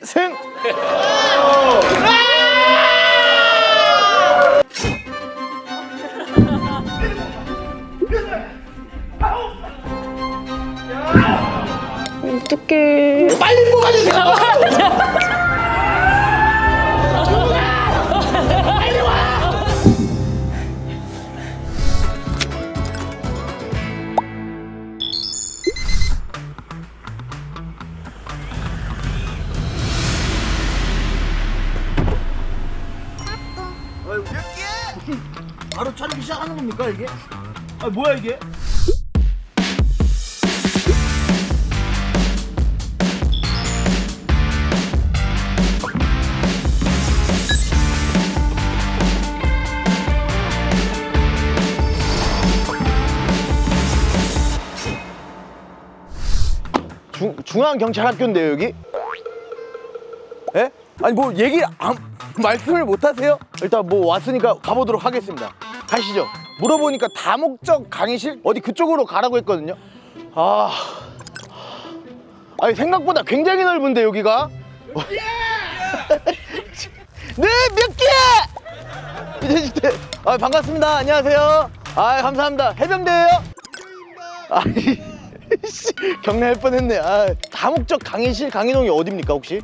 필승! 어떡해. 빨리 뽑아주세요! 뭐야 이게? 중, 중앙경찰학교인데요 여기? 예? 아니 뭐 얘기 안, 말씀을 못 하세요? 일단 뭐 왔으니까 가보도록 하겠습니다 가시죠 물어보니까 다목적 강의실? 어디 그쪽으로 가라고 했거든요. 아 아니 생각보다 굉장히 넓은데 여기가? 네몇 개! 아 반갑습니다. 안녕하세요. 아 감사합니다. 해병대예요? 아이 씨, 경례할 뻔했네. 아, 다목적 강의실 강의동이 어딥니까 혹시?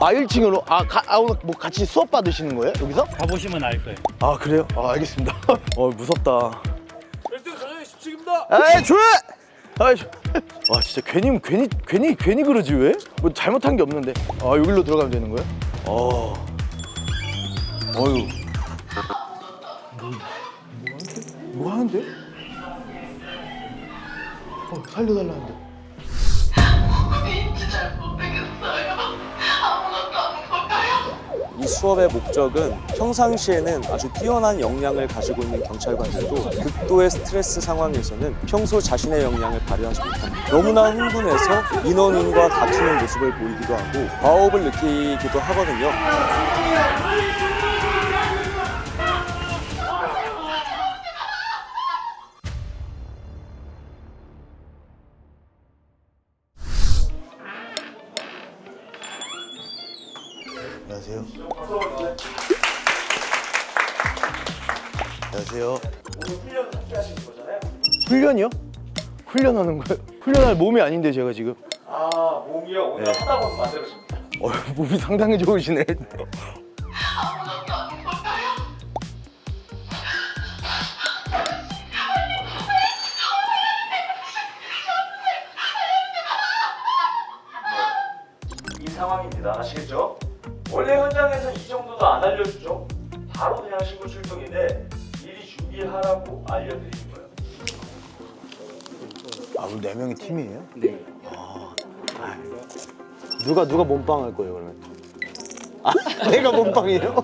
아 1층으로 아, 가, 아 오늘 뭐 같이 수업 받으시는 거예요 여기서? 가보시면 알 거예요. 아 그래요? 아 알겠습니다. 어 무섭다. 일등 전장님 17입니다. 아 조용! 아 조... 와 진짜 괜히 괜히 괜히 괜히 그러지 왜? 뭐 잘못한 게 없는데. 아 여기로 들어가면 되는 거예요? 어. 어유. 뭐, 뭐 하는데? 어 살려달라는데. 이 수업의 목적은 평상시에는 아주 뛰어난 역량을 가지고 있는 경찰관들도 극도의 스트레스 상황에서는 평소 자신의 역량을 발휘하지 못합니다. 너무나 흥분해서 인원인과 다투는 모습을 보이기도 하고 과업을 느끼기도 하거든요. 할 몸이 아닌데 제가 지금. 아, 몸이요? 오늘 하다 보면 만들어집니다. 어, 몸이 상당히 좋으시네. 이 상황입니다. 아시겠죠? 원래 현장에서 이 정도도 안 알려주죠? 바로 그냥 신고 출동인데 미리 준비하라고 거예요. 아, 우리 네 명이 팀이에요? 네. 아, 아이. 누가 누가 몸빵 할 거예요 그러면? 아, 내가 몸빵이에요?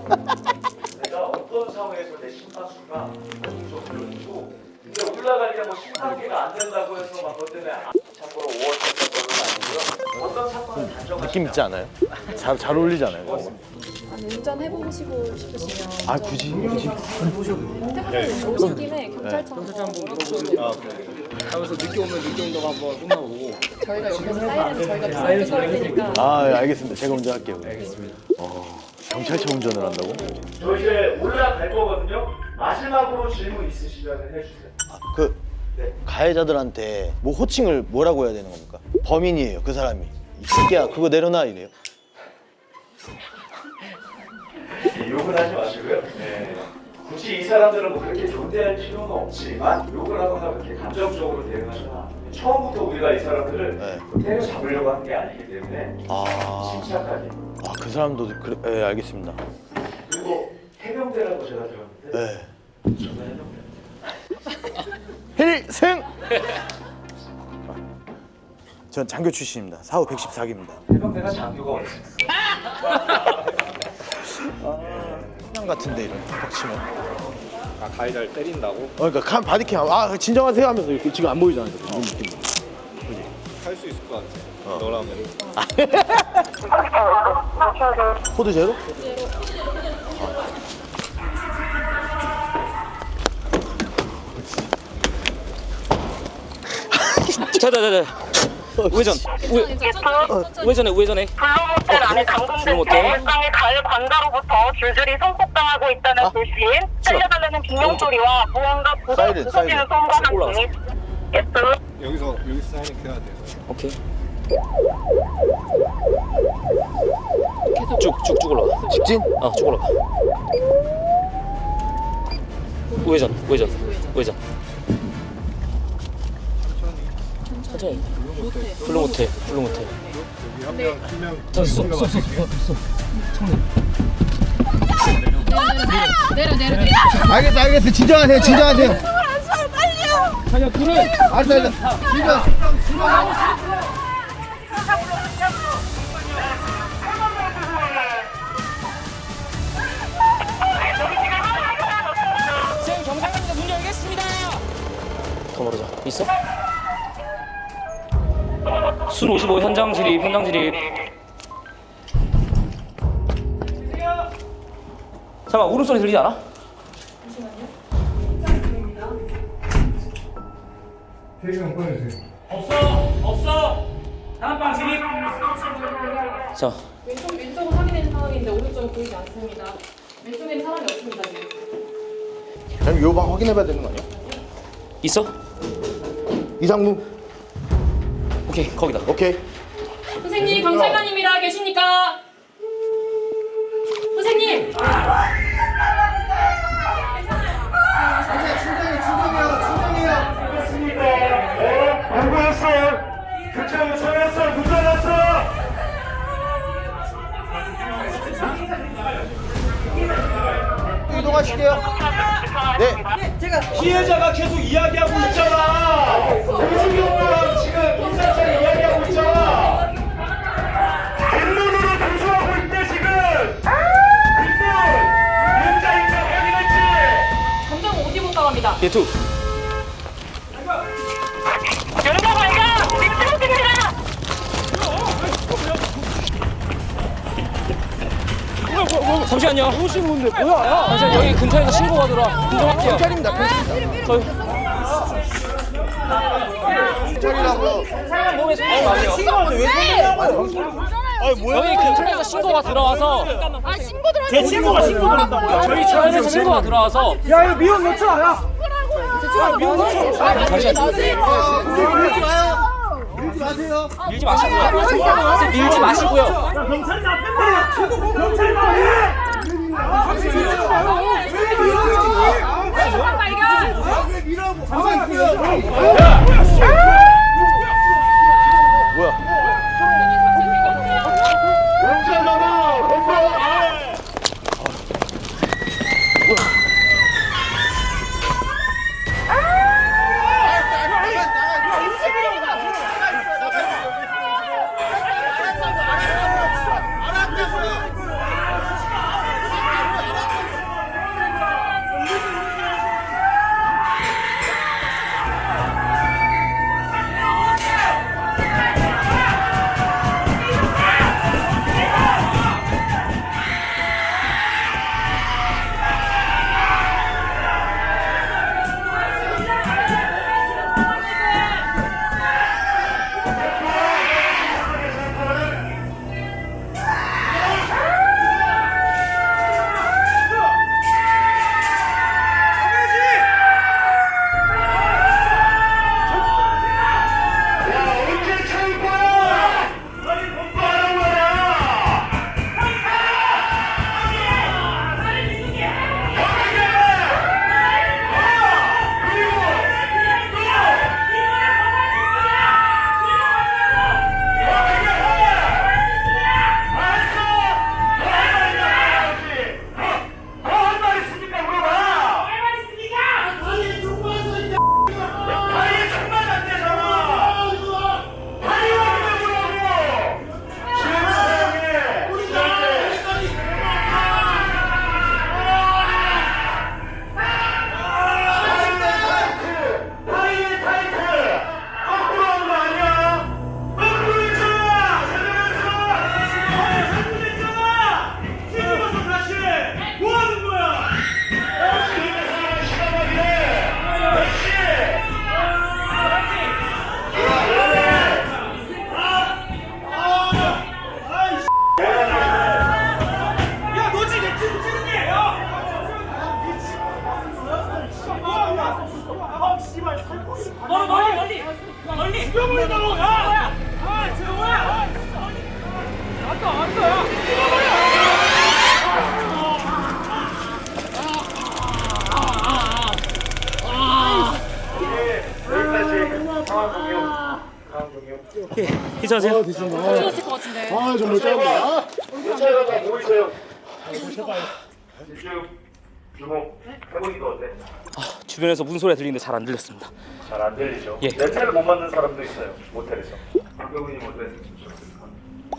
내가 어떤 상황에서 내 심판수가 정도로 근데 올라가니까 뭐 심판계가 안 된다고 해서 막 그것 때문에 아- 참고로 5월 사건은 아니고요. 어떤 사건을 단정하시면 느낌 있지 않아요? 잘, 잘 어울리잖아요. 아니, 운전 해보고 싶으- 싶으시면 아, 굳이? 굳이? 태블릿 오신 김에 경찰청 하면서 늦게 오면 늦게 온다고 한번 혼나보고 저희가 옆에서 사이렌 저희가 사이렌 걸 테니까 아, 예, 알겠습니다. 제가 운전 할게요. 알겠습니다. 어, 경찰차 운전을 한다고? 저 이제 올라갈 거거든요. 마지막으로 질문 있으시면 해주세요. 그 가해자들한테 뭐 호칭을 뭐라고 해야 되는 겁니까? 범인이에요 그 사람이 이 새끼야 그거 내려놔 이래요 욕을 하지 마시고요. 네. 굳이 이 사람들은 뭐 그렇게 존대할 필요는 없지만 욕을 하거나 그렇게 감정적으로 않아요. 처음부터 우리가 이 사람들을 네. 때려 잡으려고 한게 아니기 때문에 아그 침착하게. 사람도 그래 예 알겠습니다 그리고 해병대라고 제가 들었는데 예 저는 해병대. 필승 전 장교 출신입니다 사후 114기입니다 해병대가 장교가 어디 있어요? 그냥 같은데 이런 팍 치면. 아 가해자를 때린다고? 어, 그러니까 카- 바디캠 아 진정하세요 하면서 이렇게 지금 안 보이잖아요. 이런 느낌. 할 수 있을 것 같아. 너라면. 코드 제로? 자자자자 우회전. 우, 괜찮아, 천천히. 우회전에 우회전에. 블루모텔 안에 잠금된 블루모텔. 일상의 가을 관가로부터 줄줄이 손꼽당하고 있다는 아, 불신, 살려달라는 비명 소리와 무언가 사이렌, 부서지는 올라왔어. 함께 예스 여기서 여기 사인이 켜야 돼요. 오케이. 쭉쭉쭉 올라가. 직진? 어, 쭉 올라가. 우회전, 우회전, 우회전. 천천히. 블루 모텔, 블루 쏘, 쏘, 쏘, 쏘. 내려 내려 내려. 알겠어 알겠어 진정하세요 진정하세요 빨리요 불을 알았어 알았어 진정. 더 멀어져. 있어? 순 55 현장 진입, 현장 진입. 잠깐 울음소리 들리지 않아? 없어 없어. 다음 방 진입. 자, 왼쪽 왼쪽은 확인된 상황인데 오른쪽은 보이지 않습니다. 왼쪽에는 사람이 없습니다 지금. 그럼 요방 확인해봐야 되는 거 아니야? 있어? 이상무 오케이, 거기다. 오케이 선생님 경찰관입니다. 계십니까? 선생님. 안 보였어. 교차로 전했어. 무전했어. 이동하실게요 네 피해자가 계속 이야기하고 있잖아. 조승경이랑 지금 인사차 이야기하고 있잖아. 뒷문으로 도주하고 있대 지금. 뒷문. 윤자인자 확인했지. 점점 어디 못 나갑니다. 예투. 잠시만요. 오신 분들 뭐야? 잠시만 여기 근처에서 신고가 들어와. 인정할게요. 경찰입니다 경찰이라고요 몸에 손이 맞아요. 여기 근처에서 신고가 들어와서 제 친구가 신고 들었다고요. 저희 차에서 신고가 들어와서 야 이거 미혼 놓쳐 야. 밀지 마시고요. 선생님, 밀지 마시고요. 경찰이 앞에 봐. 최고 경찰관이. 뭐야 괜찮으세요? 괜찮으세요? 찍었을 것 같은데. 아 정말 짧아. 차에다가 뭐 있어요? 제발. 집중. 주목. 해보니까 어때? 주변에서 무슨 소리가 들리는데 잘 안 들렸습니다. 잘 안 들리죠? 예. 냄새를 못 맡는 사람도 있어요 모텔에서 박경훈님 어때?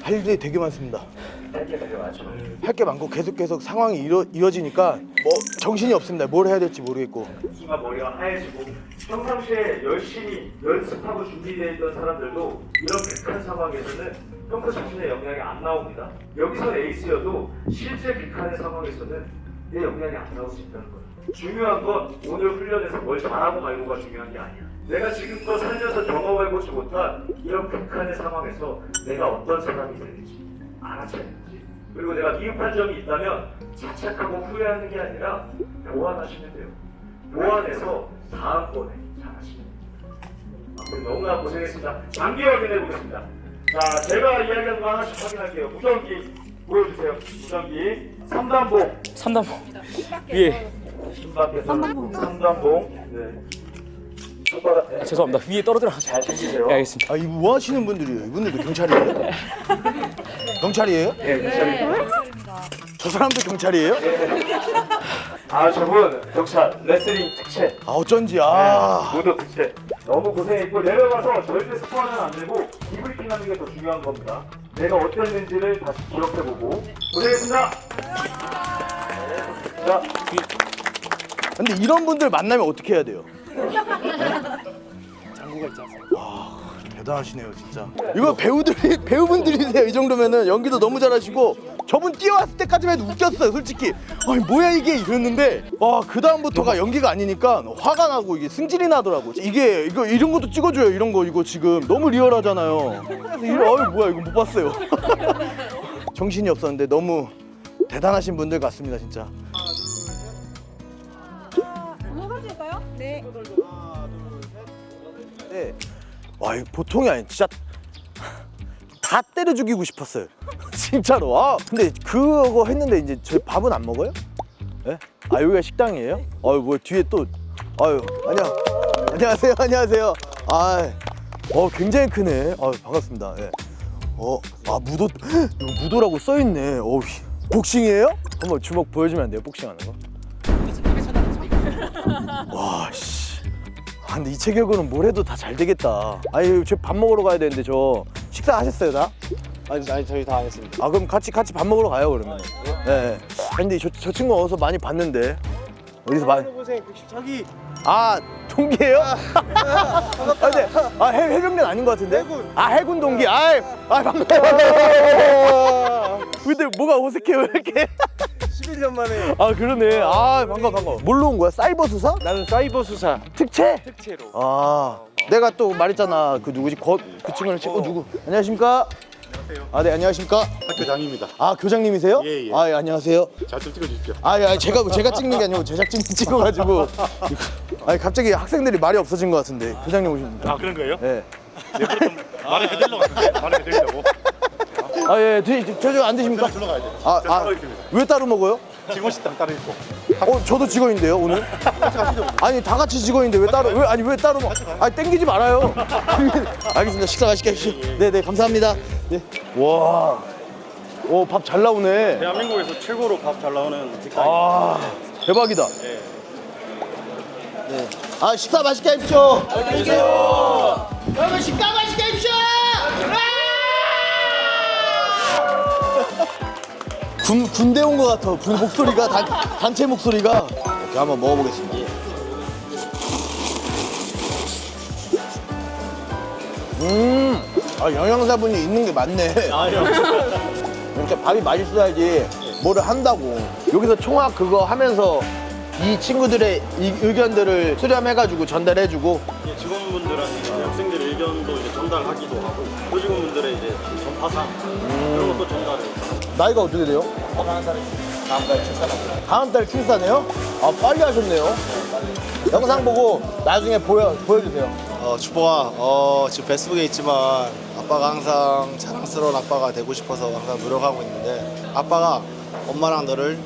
할 일이 되게 많습니다. 할게 되게 많죠 할 게 많고 계속 계속 상황이 이어, 이어지니까 뭐 정신이 없습니다. 뭘 해야 될지 모르겠고. 순간 머리가 하얘지고 평상시에 열심히 연습하고 준비되어 있던 사람들도 이런 빅한 상황에서는 평소 자신의 역량이 안 나옵니다 여기서 에이스여도 실제 빅한의 상황에서는 내 역량이 안 나올 수 있다는 거예요 중요한 건 오늘 훈련에서 뭘 잘하고 말고가 중요한 게 아니야 내가 지금껏 살면서 경험해보지 못한 이런 빅한의 상황에서 내가 어떤 사람이 되는지 알아차야 되지 그리고 내가 미흡한 점이 있다면 자책하고 후회하는 게 아니라 보완하시면 돼요 보완해서 다음번에 잘하시면 됩니다. 너무나 고생했습니다. 장기 확인해 보겠습니다. 자, 제가 이야기한 거 하나씩 확인할게요. 무전기 보여주세요. 무전기 3단봉 3단 위에 신박해서 3단봉 네. 네. 아, 죄송합니다. 위에 떨어뜨려. 잘 챙기세요. 네, 알겠습니다. 아, 이거 뭐 하시는 분들이에요? 이분들도 경찰이에요? 경찰이에요? 네, 괜찮아요. 저 사람도 경찰이에요? 아, 저분 경찰 레슬링 특채 아, 어쩐지, 아. 모두 특채 너무 고생했고 내려가서 절대 스포하면 안 되고 디브리핑 하는 게 더 중요한 겁니다. 내가 어땠는지를 다시 기억해보고 고생했습니다. 자, 근데 이런 분들 만나면 어떻게 해야 돼요? 대단하시네요, 진짜. 이거 배우들이 배우분들이세요. 이 정도면은 연기도 너무 잘하시고 저분 뛰어왔을 때까지만 해도 웃겼어요, 솔직히. 아니 뭐야 이게 이랬는데 와그 다음부터가 연기가 아니니까 화가 나고 이게 승질이 나더라고. 이게 이거 이런 것도 찍어줘요, 이런 거 이거 지금 너무 리얼하잖아요. 그래서 이거 어이 뭐야 이거 못 봤어요. 정신이 없었는데 너무 대단하신 분들 같습니다, 진짜. 네. 네. 와 이거 보통이 아니 진짜 다 때려 죽이고 싶었어요 진짜로 아 근데 그거 했는데 이제 저희 밥은 안 먹어요? 예? 아 여기가 식당이에요? 아유 뭐 뒤에 또 아유 안녕 안녕하세요 안녕하세요 아 어 굉장히 크네 아유 반갑습니다 예. 어 아 무도 이거 무도라고 써 있네 어우 복싱이에요? 한번 주먹 보여주면 안 돼요 복싱하는 거? 와 씨 아 근데 이 체격으로는 뭘 해도 다 잘 되겠다. 아니 저 밥 먹으러 가야 되는데 저 식사 하셨어요 다? 아니, 아니 저희 다 안 했습니다. 아 그럼 같이 같이 밥 먹으러 가요 그러면. 네. 아니, 근데 저, 저 친구 어디서 많이 봤는데 어디서 많이? 고생 자기 아 동기예요? 아 근데 아 해, 해병대 아닌 것 같은데? 아 해군 동기. 아, 아 반가워. 근데 뭐가 어색해요 왜 이렇게? 11년 만에 아 그러네. 아 반가 반가. 뭘로 온 거야? 사이버 수사? 나는 사이버 수사 특채? 특채로 아, 내가 또 말했잖아. 그 누구지? 거, 그 친구는 친구 누구? 안녕하십니까? 안녕하세요. 아, 네, 안녕하십니까? 학교장입니다. 아, 교장님이세요? 예, 예. 아, 예, 안녕하세요. 잘좀 찍어주십시오. 아, 예, 제가 제가 찍는 게 아니고 제작진이 찍어가지고. 아니 갑자기 학생들이 말이 없어진 것 같은데 교장님 오십니까? 아 그런 거예요? 예. 말을 왔는데 말을 해드리려고. 아, 예, 드, 저, 저, 안 드십니까? 들러 가야 돼. 아, 아, 따로 있습니다. 왜 따로 먹어요? 직원 식당 따로 있고. 어, 저도 직원인데요, 오늘. 아니, 다 같이 직원인데 왜 따로, 왜, 아니, 왜 따로 먹, 아니, 땡기지 말아요. 알겠습니다. 식사 맛있게 하십시오. 네, 네, 감사합니다. 네. 와. 오, 밥 잘 나오네. 대한민국에서 최고로 밥 잘 나오는 식당. 아, 대박이다. 네. 아, 식사 맛있게 하십시오. 안녕히 계세요. 여러분, 식사 맛있게 하십시오. 군, 군대 온 것 같아. 군 목소리가, 단, 단체 목소리가. 이렇게 한번 먹어보겠습니다. 음, 아, 영양사분이 있는 게 맞네. 그러니까 밥이 맛있어야지 뭐를 한다고. 여기서 총학 그거 하면서 이 친구들의 이 의견들을 수렴해가지고 전달해주고 예, 직원분들한테 이제 학생들의 의견도 이제 전달하기도 하고 교직원분들의 이제 전파상 그런 것도 전달을 나이가 어떻게 돼요? 다음 달 출산합니다. 다음 달 출산해요? 아 빨리 하셨네요. 영상 보고 나중에 보여 보여주세요. 어, 주보아, 어, 지금 페이스북에 있지만 아빠가 항상 자랑스러운 아빠가 되고 싶어서 항상 노력하고 있는데 아빠가 엄마랑 너를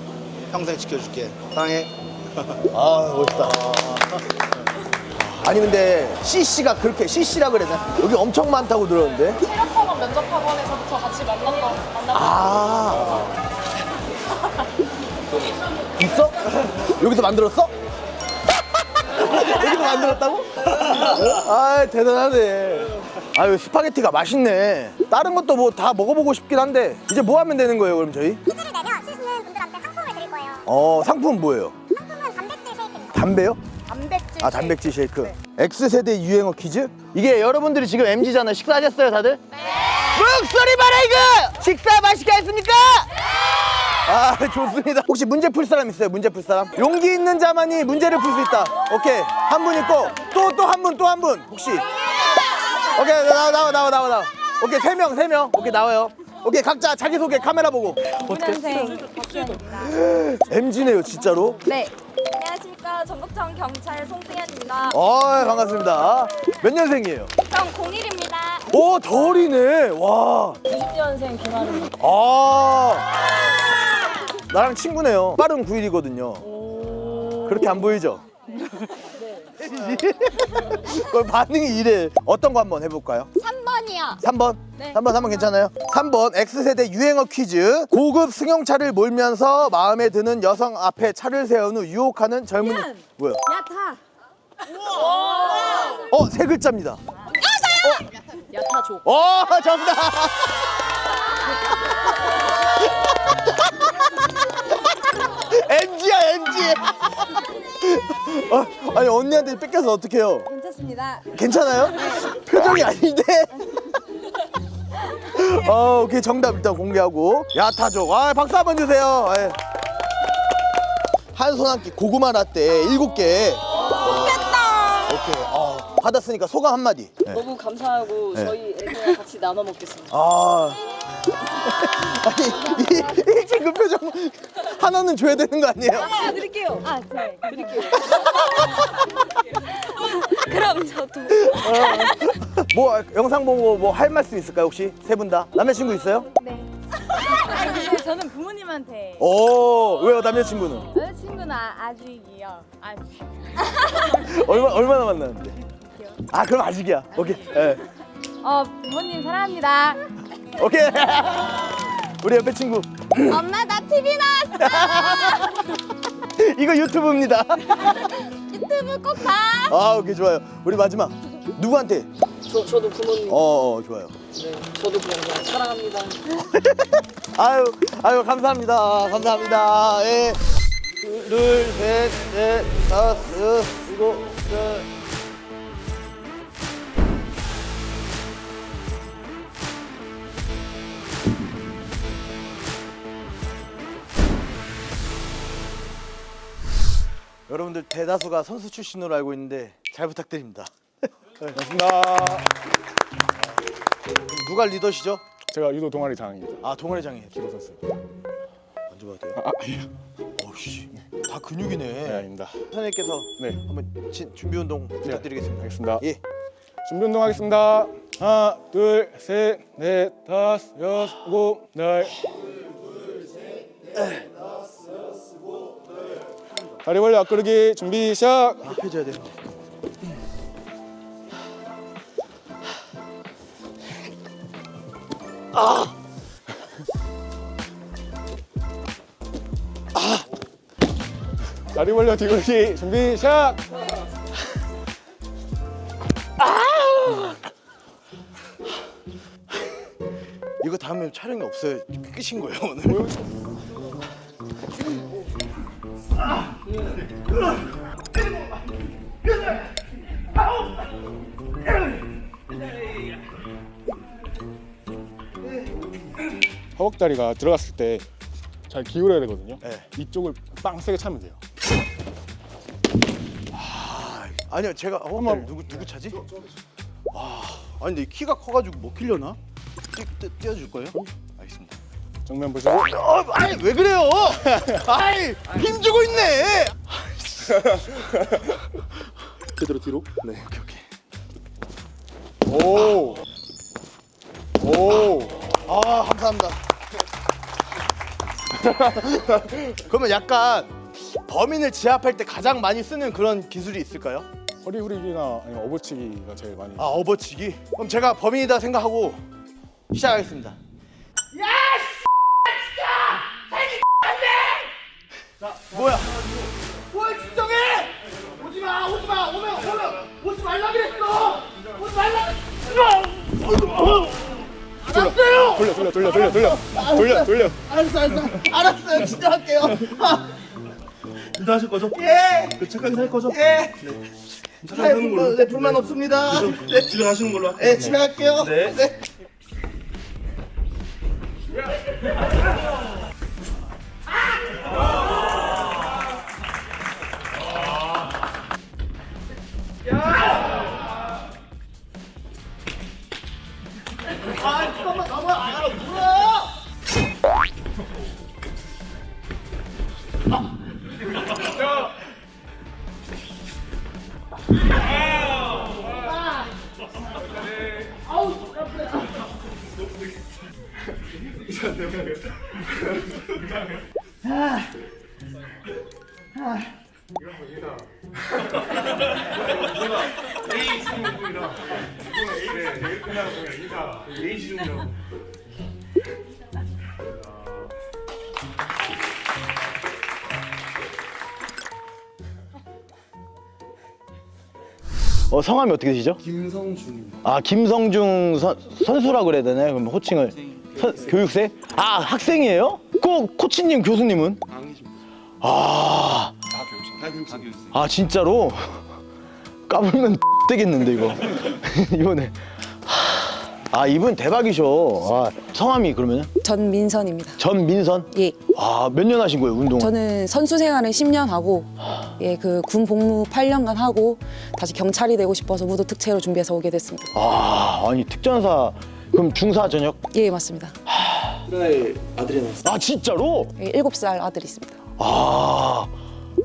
평생 지켜줄게. 사랑해. 아 멋있다. 아니 근데 CC가 그렇게 CC라 그래나 여기 엄청 많다고 들었는데. 체력학원 면접학원에서부터 같이 만났던 만났던 아. 있어? 여기서 만들었어? 여기서 만들었다고? 아 대단하네. 아유 스파게티가 맛있네. 다른 것도 뭐 다 먹어보고 싶긴 한데 이제 뭐 하면 되는 거예요 그럼 저희? 퀴즈를 내면 치시는 분들한테 상품을 드릴 거예요. 어 상품 뭐예요? 상품은 단백질 쉐이크입니다. 담배요? 단백질 아 단백질 쉐이크. X세대 유행어 퀴즈? 이게 여러분들이 지금 MZ잖아요. 식사하셨어요 다들? 네. 목소리 봐라 이거! 식사 맛있게 했습니까? 아 좋습니다. 혹시 문제 풀 사람 있어요? 문제 풀 사람? 용기 있는 자만이 문제를 풀 수 있다. 오케이 한 분 있고 또 또 한 분 또 한 분 혹시? 오케이 나와 나와 나와 나와 나와. 오케이 세 명 세 명. 오케이 나와요. 오케이 각자 자기 소개 카메라 보고. 5년생 박주현입니다. MZ네요 진짜로. 네. 안녕하십니까. 전북청 경찰 송승현입니다. 어 반갑습니다. 몇 년생이에요? 전 01입니다. 오, 더 어리네. 와. 20년생 김하루입니다. 아. 나랑 친구네요. 빠른 9일이거든요. 그렇게 안 보이죠? 그 반응이 이래. 어떤 거 한번 해볼까요? 3번이요. 3번? 네. 3번, 3번 괜찮아요? 3번 X세대 유행어 퀴즈. 고급 승용차를 몰면서 마음에 드는 여성 앞에 차를 세운 후 유혹하는 젊은이. 뭐야? 야타. 어, 세 글자입니다. 야타족. 어, 정답! MG야, MG! 어, 아니, 언니한테 뺏겨서 어떡해요? 괜찮습니다. 괜찮아요? 표정이 아닌데? 어, 오케이, 정답 일단 공개하고. 야타족. 아, 박수 한번 주세요. 예. 한손 한 끼 고구마 라떼 일곱 개. 좋겠다. 오케이. 어, 받았으니까 소감 한마디. 예. 너무 감사하고 네. 저희 애들 같이 나눠 먹겠습니다. 아. 아니, 이, 이 친구 표정 하나는 줘야 되는 거 아니에요? 아, 드릴게요. 아, 네. 드릴게요. 그럼 저도. 뭐 영상 보고 뭐 할 말씀 있을까요 혹시 세 분 다? 남자친구 있어요? 네. 아, 근데 저는 부모님한테 오 왜요 남자친구는? 여자친구는 아, 아직이요. 아직. 얼마 얼마나 만났는데? 아 그럼 아직이야. 오케이. 예. 어, 부모님 사랑합니다. 오케이. 우리 옆에 친구. 엄마 나 TV 나왔어. 이거 유튜브입니다. 유튜브 꼭 봐. 아 오케이 좋아요. 우리 마지막 누구한테? 저 저도 부모님. 어, 어 좋아요. 네, 저도 그냥, 그냥 사랑합니다. 아유 아유 감사합니다. 감사합니다. 예. 둘, 셋, 넷, 다섯, 여덟. 대다수가 선수 출신으로 알고 있는데 잘 부탁드립니다. 반갑습니다. 누가 리더시죠? 제가 유도 동아리 장입니다. 아 동아리 장이에요. 기도 선수. 만져봐도 돼요? 아, 예. 어우씨, 다 근육이네. 네, 아닙니다. 선생님께서 네. 한번 진- 준비 운동 부탁드리겠습니다. 알겠습니다. 예. 준비 운동 하겠습니다. 하나, 둘, 셋, 넷, 다섯, 여섯, 일곱, 열. 다리 벌려 앞구르기 준비 시작. 아, 해줘야 돼요. 다리 벌려 뒤굴기 준비 시작. 이거 다음에 촬영이 없어요. 끝인 거예요 오늘. 허벅다리가 들어갔을 때 잘 기울여야 되거든요. 네. 이쪽을 빵 세게 차면 돼요. 아니요 제가 어, 한번- 누구 누구 차지? 와, 아니 근데 키가 커가지고 먹히려나? 뛰, 뛰, 뛰어줄 거예요? 정면 보시고 어, 아니 왜 그래요? 아이 힘 주고 있네. 그대로 뒤로. 네. 오케이 오케이. 오. 오. 아 감사합니다. 그러면 약간 범인을 제압할 때 가장 많이 쓰는 그런 기술이 있을까요? 허리 후리기나 아니면 업어치기가 제일 많이. 아 업어치기? 그럼 제가 범인이다 생각하고 시작하겠습니다. 뭐야? 뭘 진정해! 오지 마, 오지 마, 오면 오면 오지 말라 그랬어. 오지 말라. 알았어요. 돌려 돌려 돌려 돌려 돌려 돌려 돌려. 알았어, 알았어, 알았어요. 진짜 할게요. 아. 일단 하실 거죠? 예, 그 착하게 살 거죠? 예. 착하게 사는 걸로. 네, 불만 없습니다. 네, 집에 가시는 걸로 할게요. 네, 집에 갈게요. 네. 네. 성함이 어떻게 되시죠? 김성준입니다. 아 김성중 선, 선수라고 그래야 되나요? 그럼 호칭을 선- 교육생? 아 학생이에요? 그 코치님 교수님은? 아, 아 진짜로? 까불면 되겠는데 이거 이번에 하, 아 이분 대박이셔 아, 성함이 그러면 전민선입니다. 전민선? 예. 아 몇 년 하신 거예요 운동? 저는 선수 생활을 10년 하고 예, 그 군 복무 8년간 하고 다시 경찰이 되고 싶어서 무도 특채로 준비해서 오게 됐습니다. 아 아니 특전사 그럼 중사 전역? 예, 맞습니다. 아 진짜로? 예, 7살 아들이 있습니다. 아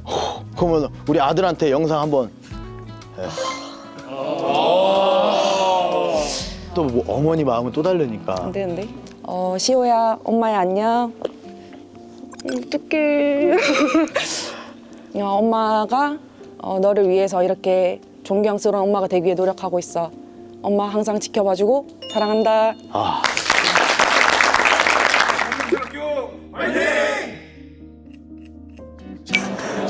호, 그러면 우리 아들한테 영상 한번 예. 또 뭐 어머니 마음은 또 다르니까 안 되는데? 어, 시호야, 엄마야 안녕. 음, 어떡해. 어, 엄마가 어, 너를 위해서 이렇게 존경스러운 엄마가 되기 위해 노력하고 있어. 엄마 항상 지켜봐주고 사랑한다. 아.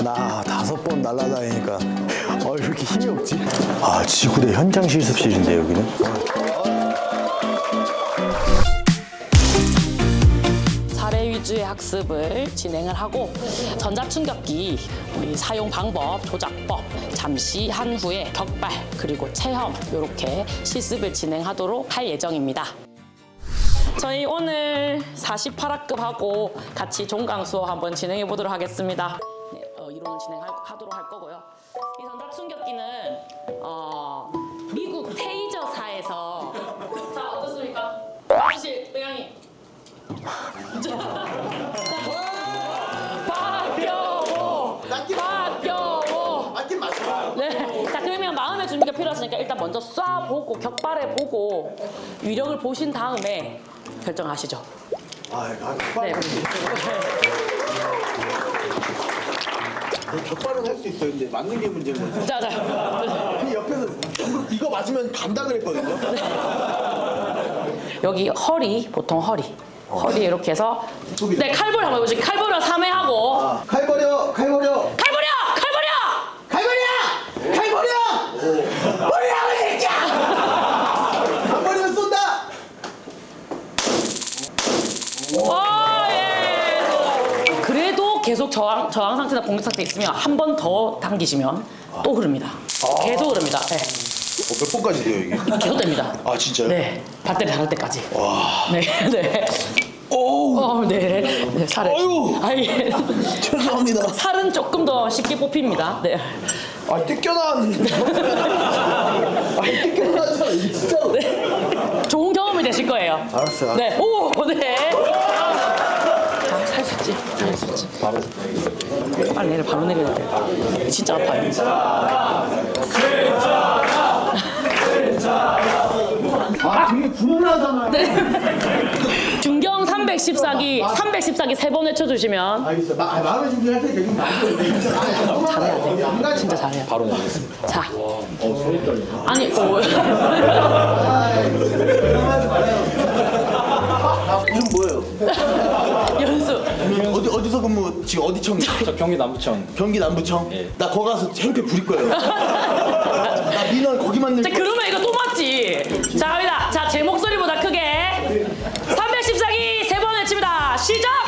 나 다섯 번 날아다니니까 아, 왜 이렇게 힘이 없지? 아 지구대 현장 실습실인데 여기는? 위주의 학습을 진행을 하고 전자충격기 사용 방법, 조작법 잠시 한 후에 격발 그리고 체험 이렇게 실습을 진행하도록 할 예정입니다. 저희 오늘 48학급 하고 같이 종강 수업 한번 진행해 보도록 하겠습니다. 네, 어, 이론을 진행하도록 할 거고요. 이 전자충격기는 어, 준비가 필요하시니까 일단 먼저 쏴보고, 격발해보고, 위력을 보신 다음에 결정하시죠. 아, 아 네. 격발은 할 수 있어요 근데 맞는 게 문제인 거지 자, 자. 그 옆에서 이거, 이거 맞으면 간다 그랬거든요 여기 허리, 보통 허리. 허리 이렇게 해서. 네, 칼볼 한번 해보시죠. 칼볼은 3회 하고. 칼 버려 칼 버려 칼볼이야! 칼볼이야! 칼 버려! 칼 이 새끼야! 버리면 쏜다! 와, 예. 그래도 계속 저항, 저항 상태나 공격 상태 있으면 한 번 더 당기시면 또 흐릅니다. 계속 흐릅니다. 네. 어, 몇 번까지 돼요 이게? 계속 됩니다. 아 진짜요? 네. 밧대리 닿을 때까지. 와 네, 네. 오우 어, 네. 네, 살을. 아유. 아, 예. 죄송합니다 살은 조금 더 쉽게 뽑힙니다. 네. 아 뜯겨 나왔는데 아 뜯겨 나왔잖아 진짜로 네. 좋은 경험이 되실 거예요. 알았어요 네. 오, 네. 아, 살 수 있지. 살 수 있지. 바로 빨리 내려, 바로 내려야 돼. 진짜 아파요. 아 되게 불안하잖아요 네. 중경 314기 314기 세 번 외쳐주시면 알겠어. 마, 아, 마음의 준비할 때 되게 많이 잘해야 돼. 진짜 잘해요. 바로 내겠습니다. 자. 아니, 어. 이름 뭐예요? 연수. 어디 어디서 근무 지금 어디 청? 저 경기 남부청 경기 남부청. 나 거기 가서 행패 부릴 거예요. 나 민원 거기만 낼 자, 거. 그러면 이거 또 맞지? 자, 갑니다. 자, 제 목소리보다 크게. 314기 세 번 외칩니다. 시작!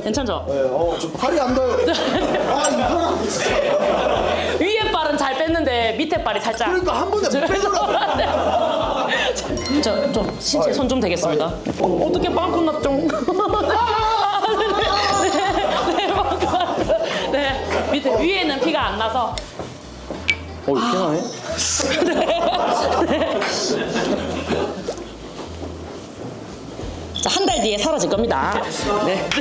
괜찮죠? 어. 괜찮죠? 네, 어 저 팔이 안 닿아요. 아 이거랑 진짜. 위에 발은 잘 뺐는데 밑에 발이 살짝. 그러니까 한 번에 못 빼더라고. 저좀 신체 손좀 되겠습니다. 어, 어떻게 빵꾸 났죠? 네, 네, 빵꾸. 네, 밑에 위에는 피가 안 나서. 어 피나네. 자, 한 달 뒤에 사라질 겁니다. 네.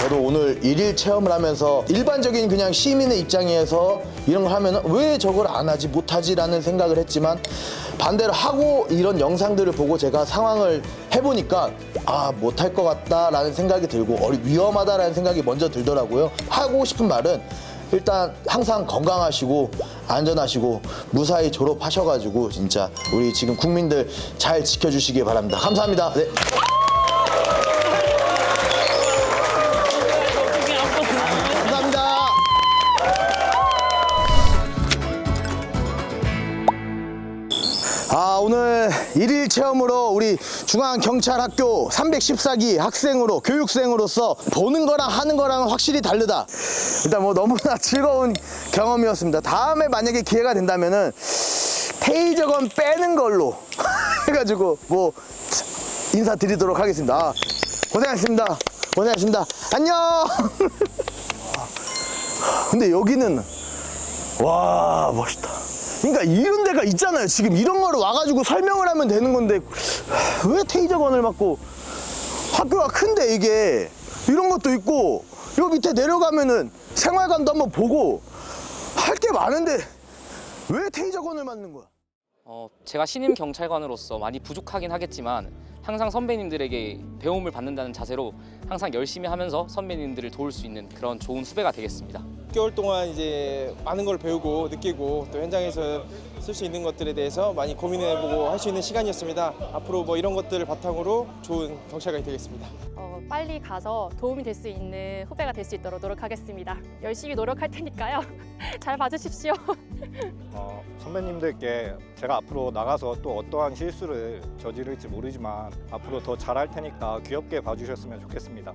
저도 오늘 일일 체험을 하면서 일반적인 그냥 시민의 입장에서 이런 걸 하면 왜 저걸 안 하지 못하지라는 생각을 했지만 반대로 하고 이런 영상들을 보고 제가 상황을 해보니까 아 못할 것 같다라는 생각이 들고 어리- 위험하다라는 생각이 먼저 들더라고요 하고 싶은 말은 일단 항상 건강하시고 안전하시고 무사히 졸업하셔가지고 진짜 우리 지금 국민들 잘 지켜주시기 바랍니다 감사합니다 네. 일일 체험으로 우리 중앙경찰학교 314기 학생으로 교육생으로서 보는 거랑 하는 거랑은 확실히 다르다. 일단 뭐 너무나 즐거운 경험이었습니다. 다음에 만약에 기회가 된다면은 테이저건 빼는 걸로 해가지고 뭐 인사드리도록 하겠습니다. 아, 고생하셨습니다. 고생하셨습니다. 안녕! 근데 여기는 와 멋있다. 그러니까 이런 데가 있잖아요. 지금 이런 거를 와가지고 설명을 하면 되는 건데 왜 테이저건을 맞고 학교가 큰데 이게 이런 것도 있고 요 밑에 내려가면은 생활관도 한번 보고 할 게 많은데 왜 테이저건을 맞는 거야? 어, 제가 신임 경찰관으로서 많이 부족하긴 하겠지만 항상 선배님들에게 배움을 받는다는 자세로 항상 열심히 하면서 선배님들을 도울 수 있는 그런 좋은 후배가 되겠습니다. 6개월 동안 이제 많은 걸 배우고 느끼고 또 현장에서 쓸 수 있는 것들에 대해서 많이 고민해보고 할 수 있는 시간이었습니다. 앞으로 뭐 이런 것들을 바탕으로 좋은 경찰관이 되겠습니다. 어, 빨리 가서 도움이 될 수 있는 후배가 될 수 있도록 노력하겠습니다. 열심히 노력할 테니까요. 잘 봐주십시오. 어, 선배님들께 제가 앞으로 나가서 또 어떠한 실수를 저지를지 모르지만 앞으로 더 잘할 테니까 귀엽게 봐주셨으면 좋겠습니다.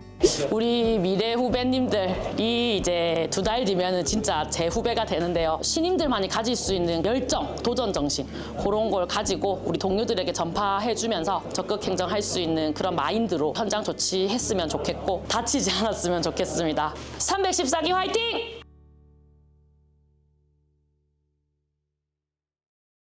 우리 미래 후배님들이 이제 두 달 뒤면은 진짜 제 후배가 되는데요. 신임들만이 가질 수 있는 열정, 도전 정신 그런 걸 가지고 우리 동료들에게 전파해주면서 적극 행정할 수 있는 그런 마인드로 현장 조치 했으면 좋겠고 다치지 않았으면 좋겠습니다. 314기 화이팅!